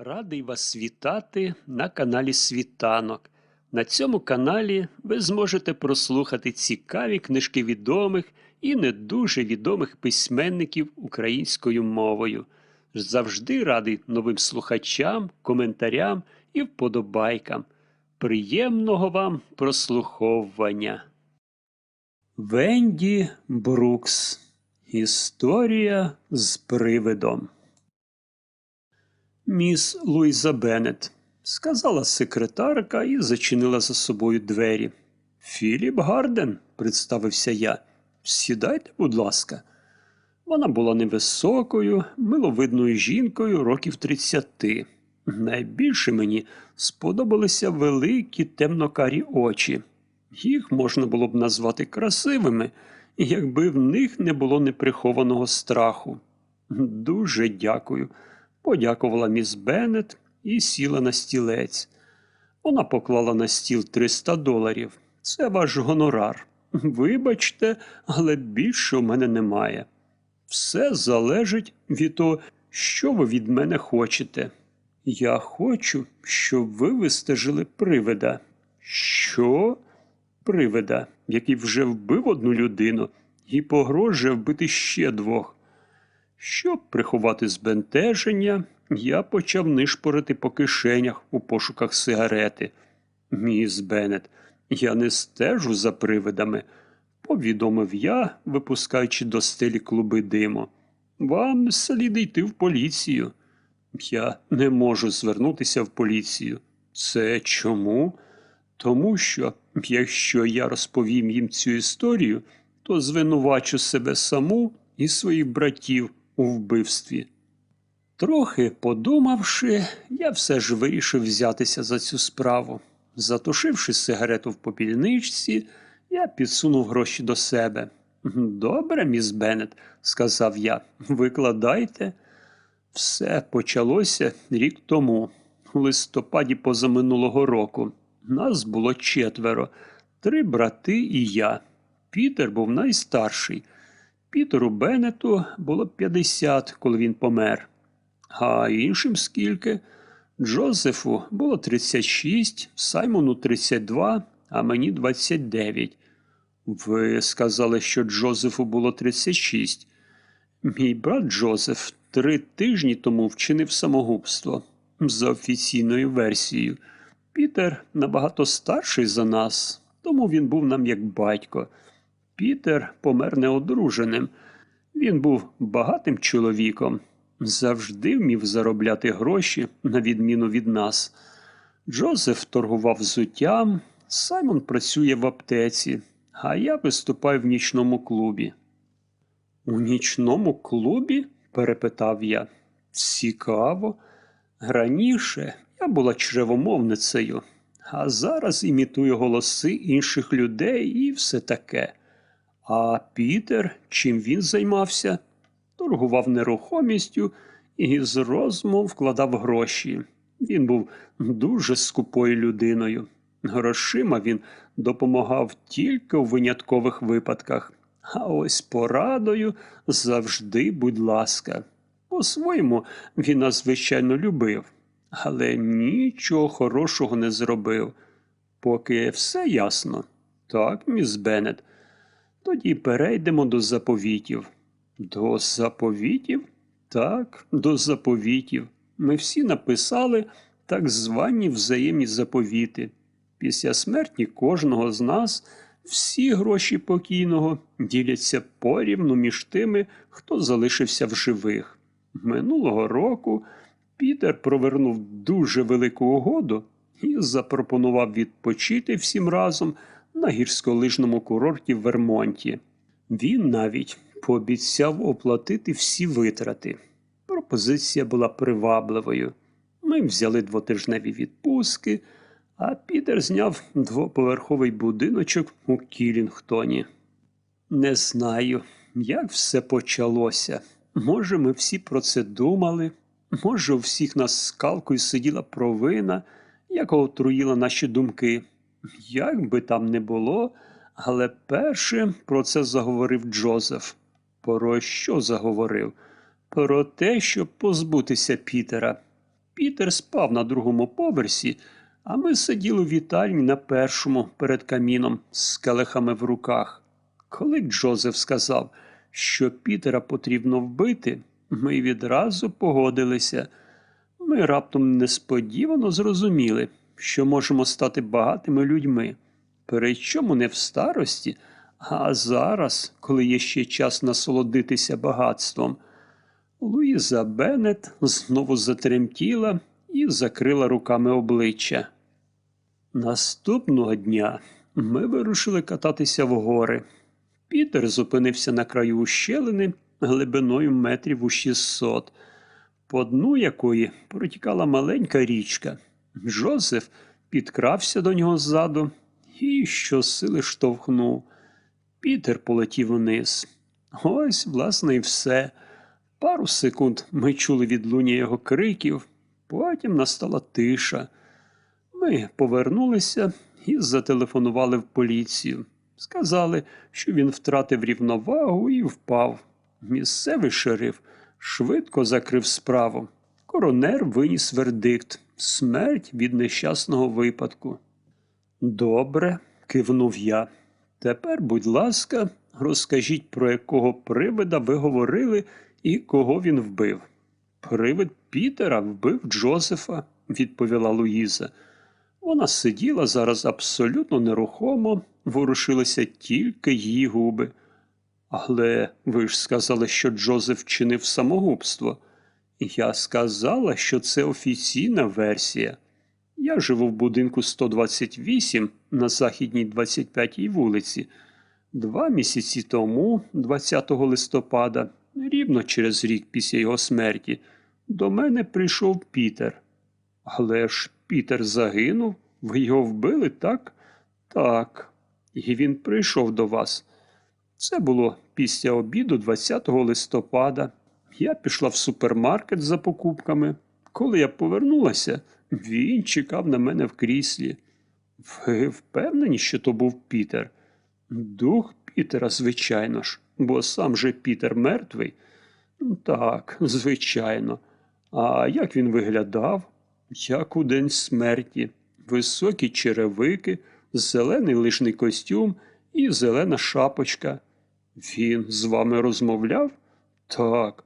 Радий вас вітати на каналі Світанок. На цьому каналі ви зможете прослухати цікаві книжки відомих і не дуже відомих письменників українською мовою. Завжди радий новим слухачам, коментарям і вподобайкам. Приємного вам прослуховування. Венді Брукс. Історія з привидом. Міс Луїза Беннет, сказала секретарка і зачинила за собою двері. Філіп Гарден, представився я. Сідайте, будь ласка. Вона була невисокою, миловидною жінкою років тридцяти. Найбільше мені сподобалися великі темнокарі очі. Їх можна було б назвати красивими, якби в них не було неприхованого страху. Дуже дякую подякувала міс Беннет і сіла на стілець. Вона поклала на стіл 300 доларів. Це ваш гонорар. Вибачте, але більше у мене немає. Все залежить від того, що ви від мене хочете. Я хочу, щоб ви вистежили привида. Що? Привида, який вже вбив одну людину і погрожує вбити ще двох. Щоб приховати збентеження, я почав нишпорити по кишенях у пошуках сигарети. Міс Беннет, я не стежу за привидами, повідомив я, випускаючи до стелі клуби диму. Вам слід йти в поліцію. Я не можу звернутися в поліцію. Це чому? Тому що, якщо я розповім їм цю історію, то звинувачу себе саму і своїх братів у вбивстві. Трохи подумавши, я все ж вирішив взятися за цю справу. Затушивши сигарету в попільничці, я підсунув гроші до себе. Добре, міс Беннет», – сказав я, викладайте. Все почалося рік тому, у листопаді позаминулого року. Нас було четверо, три брати і я. Пітер був найстарший. Пітеру Беннету було 50, коли він помер. А іншим скільки? Джозефу було 36, Саймону 32, а мені 29. Ви сказали, що Джозефу було 36. Мій брат Джозеф три тижні тому вчинив самогубство за офіційною версією. Пітер набагато старший за нас, тому він був нам як батько. Пітер помер неодруженим. Він був багатим чоловіком, завжди вмів заробляти гроші, на відміну від нас. Джозеф торгував взуттям, Саймон працює в аптеці, а я виступаю в нічному клубі. У нічному клубі? перепитав я. Цікаво. Раніше я була чревомовницею, а зараз імітую голоси інших людей і все таке. А Пітер, чим він займався? Торгував нерухомістю і з розуму вкладав гроші. Він був дуже скупою людиною. Грошима він допомагав тільки у виняткових випадках. А ось порадою завжди, будь ласка. По-своєму він нас, звичайно, любив, але нічого хорошого не зробив. Поки все ясно. Так, міс Беннет, тоді перейдемо до заповітів. До заповітів? Так, до заповітів. Ми всі написали так звані взаємні заповіти. Після смерті кожного з нас всі гроші покійного діляться порівну між тими, хто залишився в живих. Минулого року Пітер провернув дуже велику угоду і запропонував відпочити всім разом на гірськолижному курорті в Вермонті. Він навіть пообіцяв оплатити всі витрати. Пропозиція була привабливою. Ми взяли двотижневі відпустки, а Пітер зняв двоповерховий будиночок у Кілінгтоні. Не знаю, як все почалося. Може, ми всі про це думали, може, у всіх нас скалкою сиділа провина, яка отруїла наші думки. Як би там не було, але першим про це заговорив Джозеф. Про що заговорив? Про те, щоб позбутися Пітера. Пітер спав на другому поверсі, а ми сиділи у вітальні на першому перед каміном з келихами в руках. Коли Джозеф сказав, що Пітера потрібно вбити, ми відразу погодилися. Ми раптом несподівано зрозуміли, що можемо стати багатими людьми, причому не в старості, а зараз, коли є ще час насолодитися багатством. Луїза Беннет знову затремтіла і закрила руками обличчя. Наступного дня ми вирушили кататися в гори. Пітер зупинився на краю ущелини глибиною метрів у 600, по дну якої протікала маленька річка. Джозеф підкрався до нього ззаду і щосили штовхнув. Пітер полетів вниз. Ось, власне, і все. Пару секунд ми чули відлуння його криків, потім настала тиша. Ми повернулися і зателефонували в поліцію. Сказали, що він втратив рівновагу і впав. Місцевий шериф швидко закрив справу. Коронер виніс вердикт смерть від нещасного випадку. Добре, кивнув я. Тепер, будь ласка, розкажіть, про якого привида ви говорили і кого він вбив. Привид Пітера вбив Джозефа, відповіла Луїза. Вона сиділа зараз абсолютно нерухомо, ворушилися тільки її губи. Але ви ж сказали, що Джозеф вчинив самогубство. Я сказала, що це офіційна версія. Я живу в будинку 128 на західній 25-й вулиці. Два місяці тому, 20 листопада, рівно через рік після його смерті, до мене прийшов Пітер. Але ж Пітер загинув, ви його вбили, так? Так. І він прийшов до вас. Це було після обіду 20 листопада. Я пішла в супермаркет за покупками. Коли я повернулася, він чекав на мене в кріслі. Ви впевнені, що то був Пітер? Дух Пітера, звичайно ж, бо сам же Пітер мертвий. «Ну, Так, звичайно. А як він виглядав? Як у день смерті, високі черевики, зелений лижний костюм і зелена шапочка. Він з вами розмовляв? Так.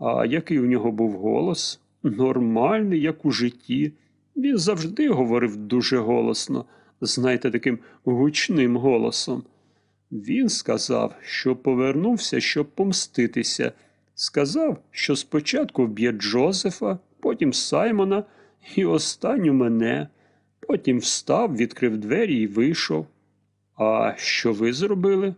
А який у нього був голос? Нормальний, як у житті. Він завжди говорив дуже голосно, знаєте, таким гучним голосом. Він сказав, що повернувся, щоб помститися. Сказав, що спочатку вб'є Джозефа, потім Саймона і останню мене. Потім встав, відкрив двері і вийшов. А що ви зробили?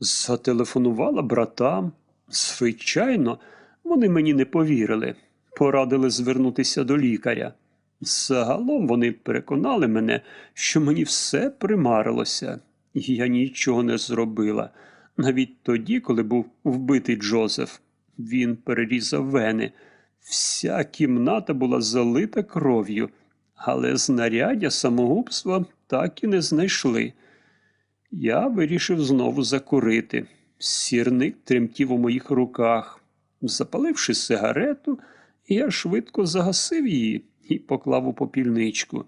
Зателефонувала братам. Звичайно, вони мені не повірили, порадили звернутися до лікаря. Загалом вони переконали мене, що мені все примарилося, і я нічого не зробила. Навіть тоді, коли був вбитий Джозеф, він перерізав вени. Вся кімната була залита кров'ю, але знаряддя самогубства так і не знайшли. Я вирішив знову закурити. Сірник тремтів у моїх руках. Запаливши сигарету, я швидко загасив її і поклав у попільничку.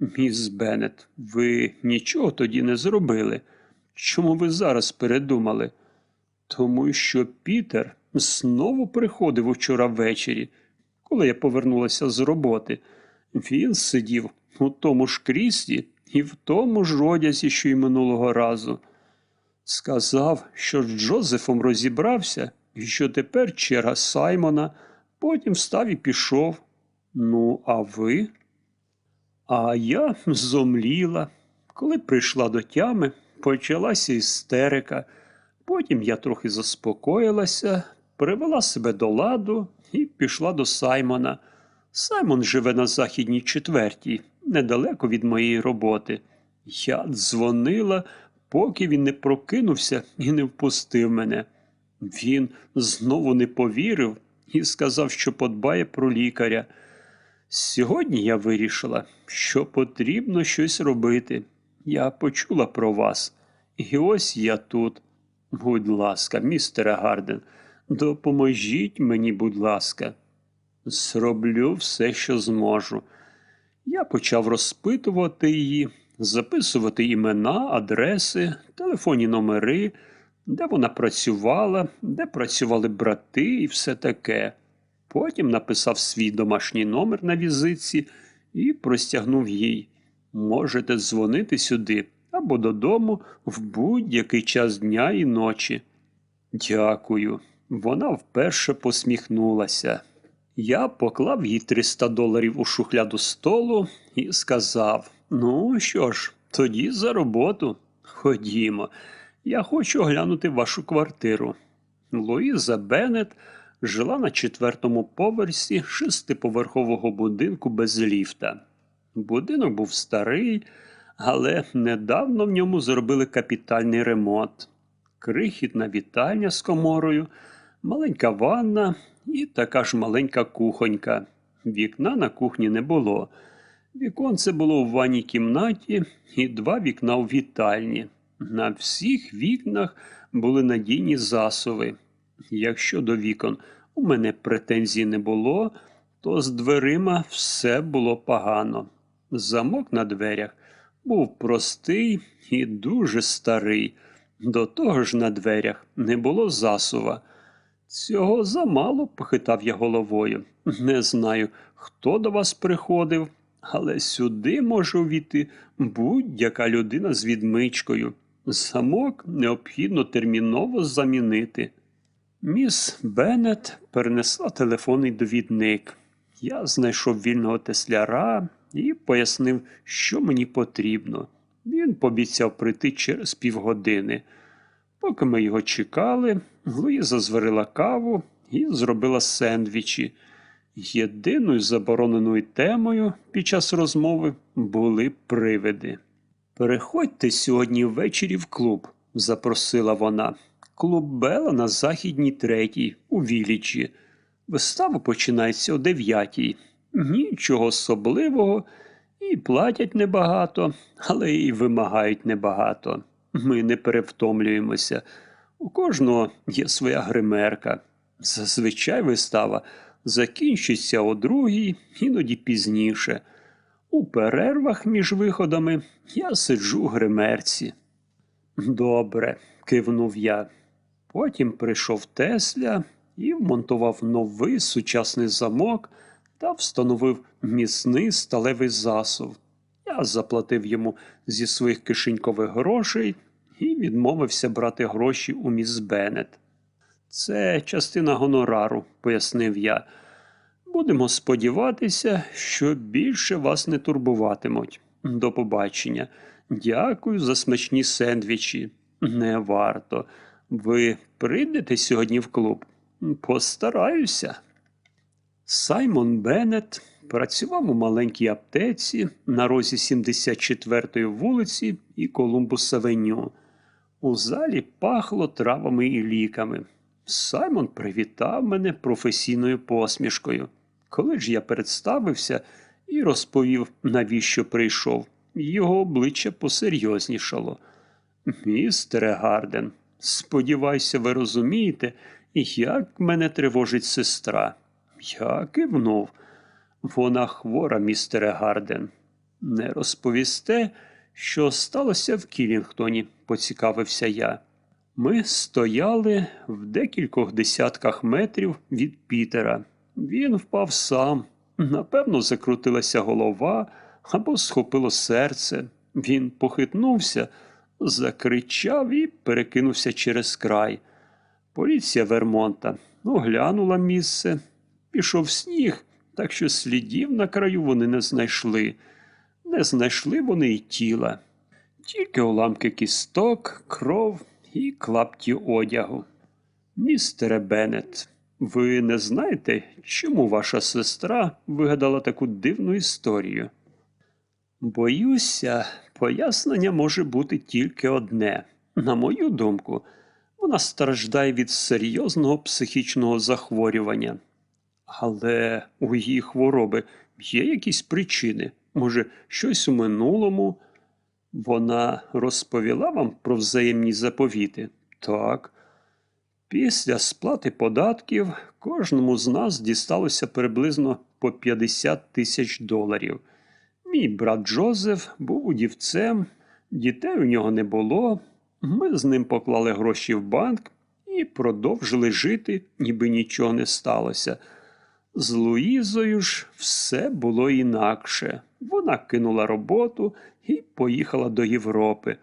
Міс Беннет, ви нічого тоді не зробили. Чому ви зараз передумали? Тому що Пітер знову приходив учора ввечері, коли я повернулася з роботи. Він сидів у тому ж кріслі і в тому ж одязі, що й минулого разу. Сказав, що з Джозефом розібрався що тепер черга Саймона, потім встав і пішов. Ну, а ви? А я зомліла. Коли прийшла до тями, почалася істерика. Потім я трохи заспокоїлася, привела себе до ладу і пішла до Саймона. Саймон живе на західній четвертій, недалеко від моєї роботи. Я дзвонила, поки він не прокинувся і не впустив мене. Він знову не повірив і сказав, що подбає про лікаря. Сьогодні я вирішила, що потрібно щось робити. Я почула про вас, і ось я тут. Будь ласка, містере Гарден, допоможіть мені, будь ласка. Зроблю все, що зможу. Я почав розпитувати її, записувати імена, адреси, телефонні номери, де вона працювала, де працювали брати і все таке. Потім написав свій домашній номер на візитці і простягнув їй. Можете дзвонити сюди або додому в будь-який час дня і ночі. Дякую. Вона вперше посміхнулася. Я поклав їй 300 доларів у шухляду столу і сказав: Ну що ж, тоді за роботу. Ходімо, я хочу оглянути вашу квартиру. Луїза Беннет жила на четвертому поверсі шестиповерхового будинку без ліфта. Будинок був старий, але недавно в ньому зробили капітальний ремонт. Крихітна вітальня з коморою, маленька ванна і така ж маленька кухонька. Вікна на кухні не було. Віконце було в ванній кімнаті і два вікна у вітальні. На всіх вікнах були надійні засуви. Якщо до вікон у мене претензій не було, то з дверима все було погано. Замок на дверях був простий і дуже старий. До того ж на дверях не було засува. Цього замало, похитав я головою. Не знаю, хто до вас приходив, але сюди може увійти будь-яка людина з відмичкою. Замок необхідно терміново замінити. Міс Беннет перенесла телефонний довідник. Я знайшов вільного тесляра і пояснив, що мені потрібно. Він пообіцяв прийти через півгодини. Поки ми його чекали, Луїза зварила каву і зробила сендвічі. Єдиною забороненою темою під час розмови були привиди. Переходьте сьогодні ввечері в клуб, запросила вона. Клуб Бела на західній третій, у Вілічі. Вистава починається о дев'ятій. Нічого особливого, і платять небагато, але і вимагають небагато. Ми не перевтомлюємося. У кожного є своя гримерка. Зазвичай вистава закінчиться о другій, іноді пізніше. У перервах між виходами я сиджу у гримерці. Добре, кивнув я. Потім прийшов Тесля і вмонтував новий сучасний замок та встановив міцний сталевий засув. Я заплатив йому зі своїх кишенькових грошей і відмовився брати гроші у міс Беннет. Це частина гонорару, пояснив я. Будемо сподіватися, що більше вас не турбуватимуть. До побачення. Дякую за смачні сендвічі. Не варто. Ви прийдете сьогодні в клуб? Постараюся. Саймон Беннет працював у маленькій аптеці на розі 74-ї вулиці і Колумбус Авеню. У залі пахло травами і ліками. Саймон привітав мене професійною посмішкою. Коли ж я представився і розповів, навіщо прийшов, його обличчя посерйознішало. Містере Гарден, сподіваюся, ви розумієте, як мене тривожить сестра. Я кивнув. Вона хвора, містере Гарден. Не розповісте, що сталося в Кілінгтоні, поцікавився я. Ми стояли в декількох десятках метрів від Пітера. Він впав сам. Напевно, закрутилася голова або схопило серце. Він похитнувся, закричав і перекинувся через край. Поліція Вермонта оглянула місце, пішов сніг, так що слідів на краю вони не знайшли. Не знайшли вони й тіла, тільки уламки кісток, кров і клапті одягу. Містере Беннет, ви не знаєте, чому ваша сестра вигадала таку дивну історію? Боюся, пояснення може бути тільки одне. На мою думку, вона страждає від серйозного психічного захворювання. Але у її хвороби є якісь причини, може, щось у минулому. Вона розповіла вам про взаємні заповіти? Так. Після сплати податків кожному з нас дісталося приблизно по 50 тисяч доларів. Мій брат Джозеф був удівцем, дітей у нього не було. Ми з ним поклали гроші в банк і продовжили жити, ніби нічого не сталося. З Луїзою ж все було інакше. Вона кинула роботу і поїхала до Європи.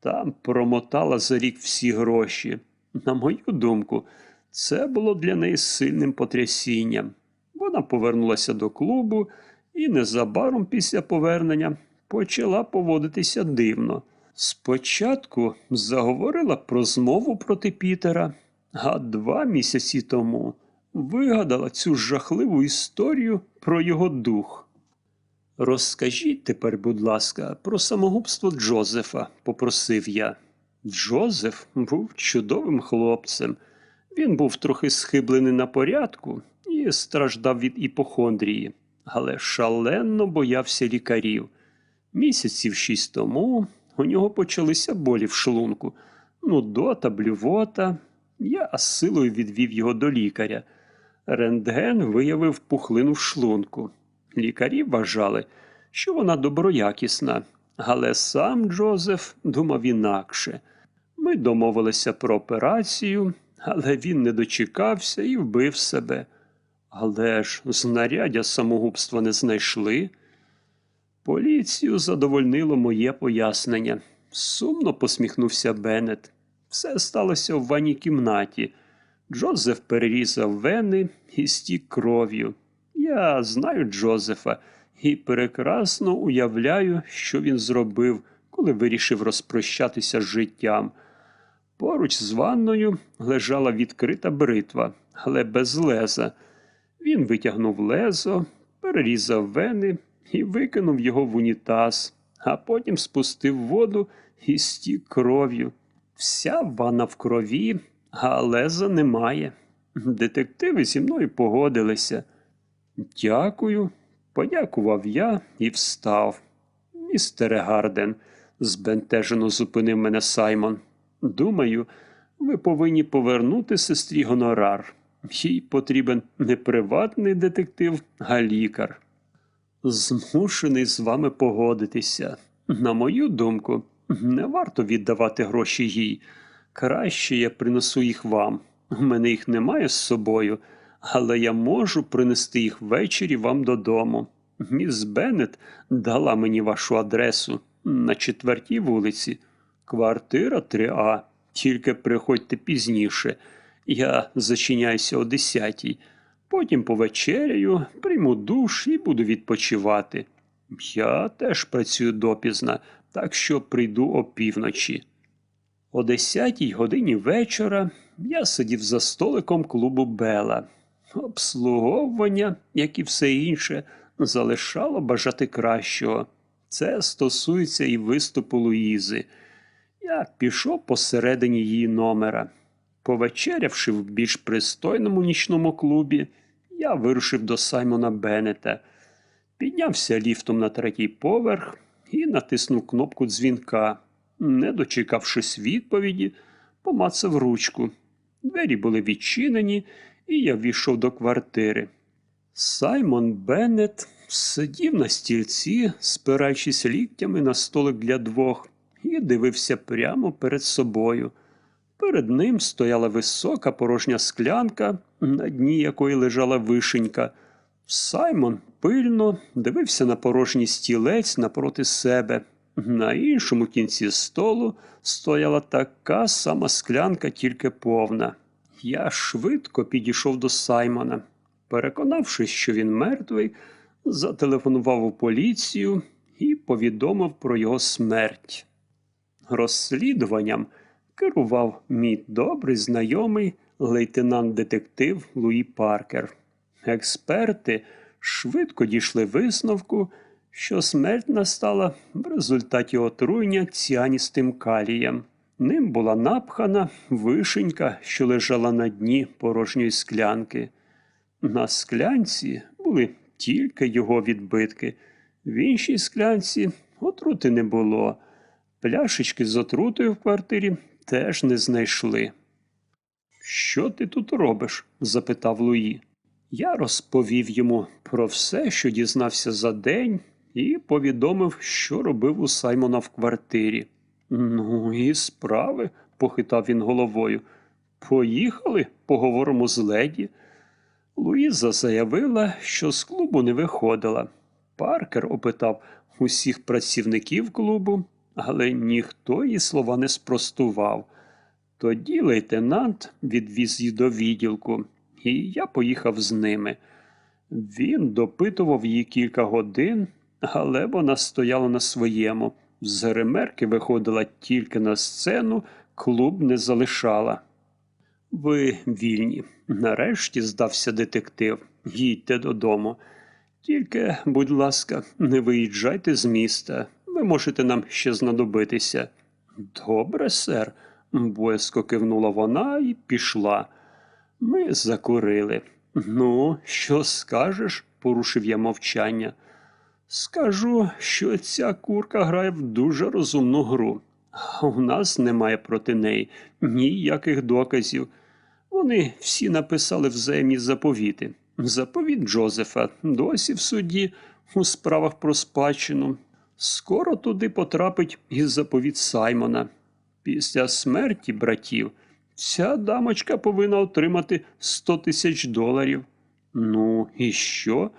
Там промотала за рік всі гроші. На мою думку, це було для неї сильним потрясінням. Вона повернулася до клубу і незабаром після повернення почала поводитися дивно. Спочатку заговорила про змову проти Пітера, а два місяці тому вигадала цю жахливу історію про його дух. Розкажіть тепер, будь ласка, про самогубство Джозефа, попросив я. Джозеф був чудовим хлопцем. Він був трохи схиблений на порядку і страждав від іпохондрії, але шалено боявся лікарів. Місяців шість тому у нього почалися болі в шлунку, нудота, блювота. Я силою відвів його до лікаря. Рентген виявив пухлину в шлунку. Лікарі вважали, що вона доброякісна, але сам Джозеф думав інакше. Ми домовилися про операцію, але він не дочекався і вбив себе. Але ж знаряддя самогубства не знайшли. Поліцію задовольнило моє пояснення. Сумно посміхнувся Беннет. Все сталося в ванній кімнаті. Джозеф перерізав вени і стік кров'ю. Я знаю Джозефа і прекрасно уявляю, що він зробив, коли вирішив розпрощатися з життям. Поруч з ванною лежала відкрита бритва, але без леза. Він витягнув лезо, перерізав вени і викинув його в унітаз, а потім спустив воду і стік кров'ю. Вся ванна в крові, а леза немає. Детективи зі мною погодилися. Дякую, подякував я і встав. Містере Гарден, збентежено зупинив мене Саймон. Думаю, ви повинні повернути сестрі гонорар. Їй потрібен не приватний детектив, а лікар. Змушений з вами погодитися. На мою думку, не варто віддавати гроші їй. Краще я принесу їх вам. У мене їх немає з собою, але я можу принести їх ввечері вам додому. Міс Беннет дала мені вашу адресу на четвертій вулиці, квартира 3А. Тільки приходьте пізніше. Я зачиняюся о десятій. Потім повечеряю, прийму душ і буду відпочивати. Я теж працюю допізна, так що прийду опівночі. О десятій годині вечора я сидів за столиком клубу Бела. Обслуговування, як і все інше, залишало бажати кращого. Це стосується і виступу Луїзи. Я пішов посередині її номера. Повечерявши в більш пристойному нічному клубі, я вирушив до Саймона Беннета, піднявся ліфтом на третій поверх і натиснув кнопку дзвінка. Не дочекавшись відповіді, помацав ручку. Двері були відчинені, і я війшов до квартири. Саймон Беннет сидів на стільці, спираючись ліктями на столик для двох, і дивився прямо перед собою. Перед ним стояла висока порожня склянка, на дні якої лежала вишенька. Саймон пильно дивився на порожній стілець напроти себе. На іншому кінці столу стояла така сама склянка, тільки повна. Я швидко підійшов до Саймона. Переконавшись, що він мертвий, зателефонував у поліцію і повідомив про його смерть. Розслідуванням керував мій добрий знайомий лейтенант-детектив Луї Паркер. Експерти швидко дійшли висновку, що смерть настала в результаті отруєння ціаністим калієм. Ним була напхана вишенька, що лежала на дні порожньої склянки. На склянці були тільки його відбитки. В іншій склянці отрути не було. Пляшечки з отрутою в квартирі теж не знайшли. Що ти тут робиш? запитав Луї. Я розповів йому про все, що дізнався за день, і повідомив, що робив у Саймона в квартирі. Ну, і справи, похитав він головою. Поїхали, поговоримо з леді. Луїза заявила, що з клубу не виходила. Паркер опитав усіх працівників клубу, але ніхто її слова не спростував. Тоді лейтенант відвіз її до відділку, і я поїхав з ними. Він допитував її кілька годин, але вона стояла на своєму. З гримерки виходила тільки на сцену, клуб не залишала. Ви вільні. Нарешті здався детектив. Їдьте додому. Тільки, будь ласка, не виїжджайте з міста. Ви можете нам ще знадобитися. Добре, сер, боязко кивнула вона і пішла. Ми закурили. Ну, що скажеш? порушив я мовчання. Скажу, що ця курка грає в дуже розумну гру. У нас немає проти неї ніяких доказів. Вони всі написали взаємні заповіти. Заповіт Джозефа досі в суді у справах про спадщину. Скоро туди потрапить і заповіт Саймона. Після смерті братів ця дамочка повинна отримати 100 тисяч доларів. Ну і що?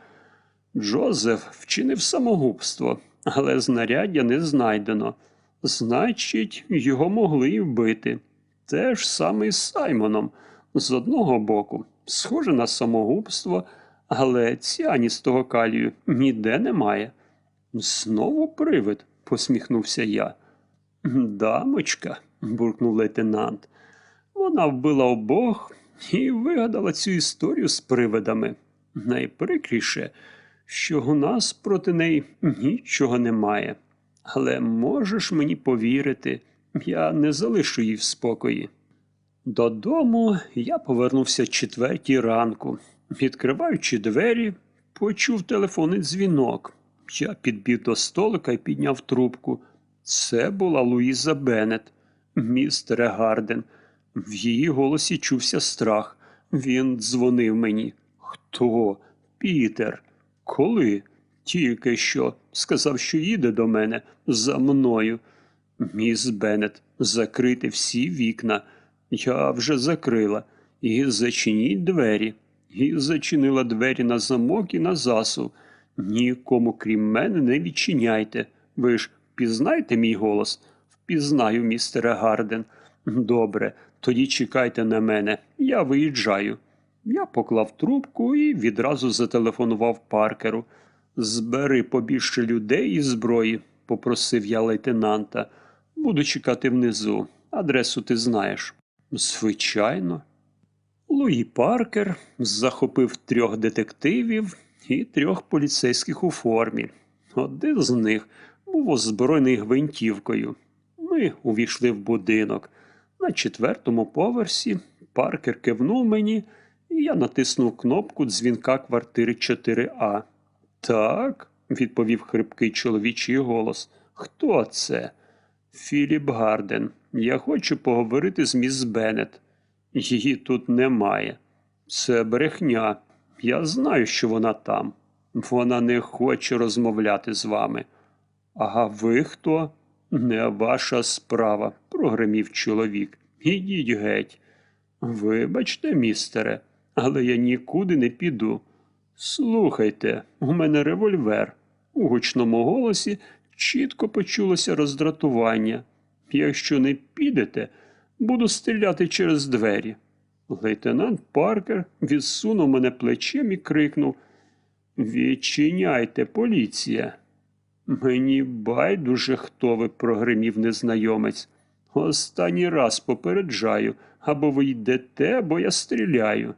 Джозеф вчинив самогубство, але знаряддя не знайдено. Значить, його могли й вбити. Те ж саме і з Саймоном. З одного боку, схоже на самогубство, але ціаністого калію ніде немає. Знову привид, посміхнувся я. Дамочка, буркнув лейтенант. Вона вбила обох і вигадала цю історію з привидами. Найприкріше, що у нас проти неї нічого немає. Але можеш мені повірити, я не залишу її в спокої. Додому я повернувся четвертій ранку. Відкриваючи двері, почув телефонний дзвінок. Я підбіг до столика і підняв трубку. Це була Луїза Беннет, містере Гарден. В її голосі чувся страх. Він дзвонив мені. Хто? Пітер. Коли? Тільки що. Сказав, що їде до мене за мною. Міс Беннет, закрити всі вікна. Я вже закрила. І зачиніть двері. І зачинила двері на замок і на засув. Нікому, крім мене, не відчиняйте. Ви ж пізнаєте мій голос? Впізнаю, містере Гарден. Добре, тоді чекайте на мене. Я виїжджаю. Я поклав трубку і відразу зателефонував паркеру. Збери побільше людей і зброї, попросив я лейтенанта. Буду чекати внизу. Адресу ти знаєш. Звичайно. Луї Паркер захопив трьох детективів і трьох поліцейських у формі. Один з них був озброєний гвинтівкою. Ми увійшли в будинок. На четвертому поверсі Паркер кивнув мені, і я натиснув кнопку дзвінка квартири 4А. Так, відповів хрипкий чоловічий голос. Хто це? Філіп Гарден. Я хочу поговорити з міс Беннет. Її тут немає. Це брехня. Я знаю, що вона там. Вона не хоче розмовляти з вами. А ви хто? Не ваша справа, прогримів чоловік. Ідіть геть. Вибачте, містере, але я нікуди не піду. Слухайте, у мене револьвер. У гучному голосі чітко почулося роздратування. Якщо не підете, буду стріляти через двері. Лейтенант Паркер відсунув мене плечем і крикнув Відчиняйте, поліція. Мені байдуже, хто ви, прогримів незнайомець. Останній раз попереджаю, або ви йдете, або я стріляю.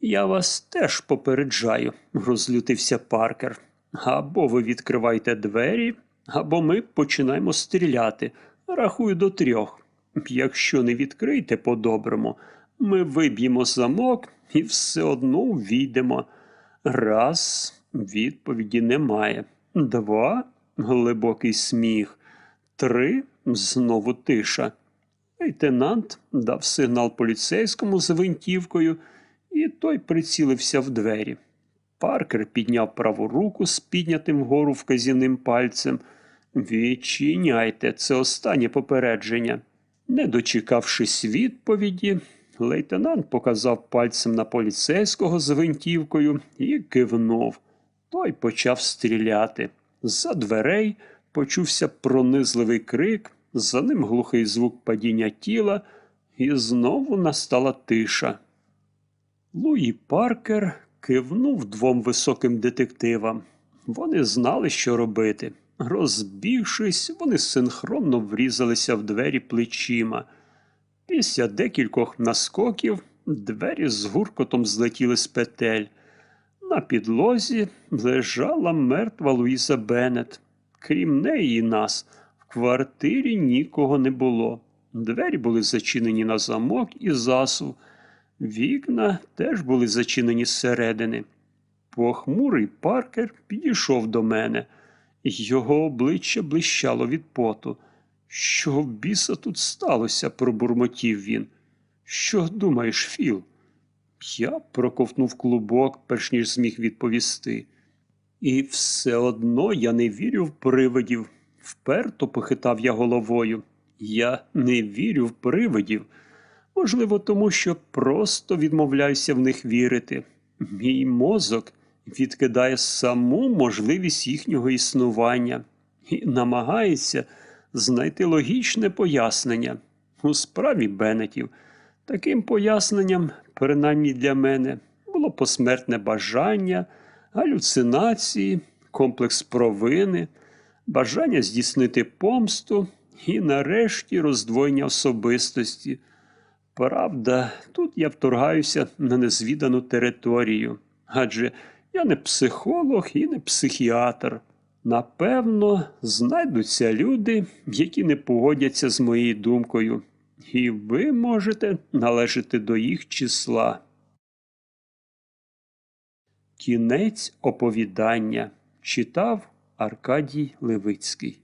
Я вас теж попереджаю, розлютився Паркер. Або ви відкриваєте двері, або ми починаємо стріляти. Рахую до трьох. Якщо не відкрийте по-доброму, ми виб'ємо замок і все одно увійдемо. Раз, відповіді немає. Два глибокий сміх. Три знову тиша. Лейтенант дав сигнал поліцейському з гвинтівкою, і той прицілився в двері. Паркер підняв праву руку з піднятим вгору вказівним пальцем. Відчиняйте, це останнє попередження. Не дочекавшись відповіді, лейтенант показав пальцем на поліцейського з гвинтівкою і кивнув. Той почав стріляти. За дверей почувся пронизливий крик, за ним глухий звук падіння тіла, і знову настала тиша. Луї Паркер кивнув двом високим детективам. Вони знали, що робити. Розбігшись, вони синхронно врізалися в двері плечима. Після декількох наскоків двері з гуркотом злетіли з петель. На підлозі лежала мертва Луїза Беннет. Крім неї і нас, в квартирі нікого не було. Двері були зачинені на замок і засув. Вікна теж були зачинені зсередини. Похмурий паркер підійшов до мене. Його обличчя блищало від поту. Що в біса тут сталося? пробурмотів він. Що думаєш, Філ? Я проковтнув клубок, перш ніж зміг відповісти. І все одно я не вірю в привидів. Вперто похитав я головою. Я не вірю в привидів. Можливо, тому що просто відмовляюся в них вірити. Мій мозок відкидає саму можливість їхнього існування і намагається знайти логічне пояснення. У справі Беннетів таким поясненням, принаймні для мене, було посмертне бажання, галюцинації, комплекс провини, бажання здійснити помсту і, нарешті, роздвоєння особистості. Правда, тут я вторгаюся на незвідану територію, адже я не психолог і не психіатр. Напевно, знайдуться люди, які не погодяться з моєю думкою, і ви можете належати до їх числа. Кінець оповідання читав Аркадій Левицький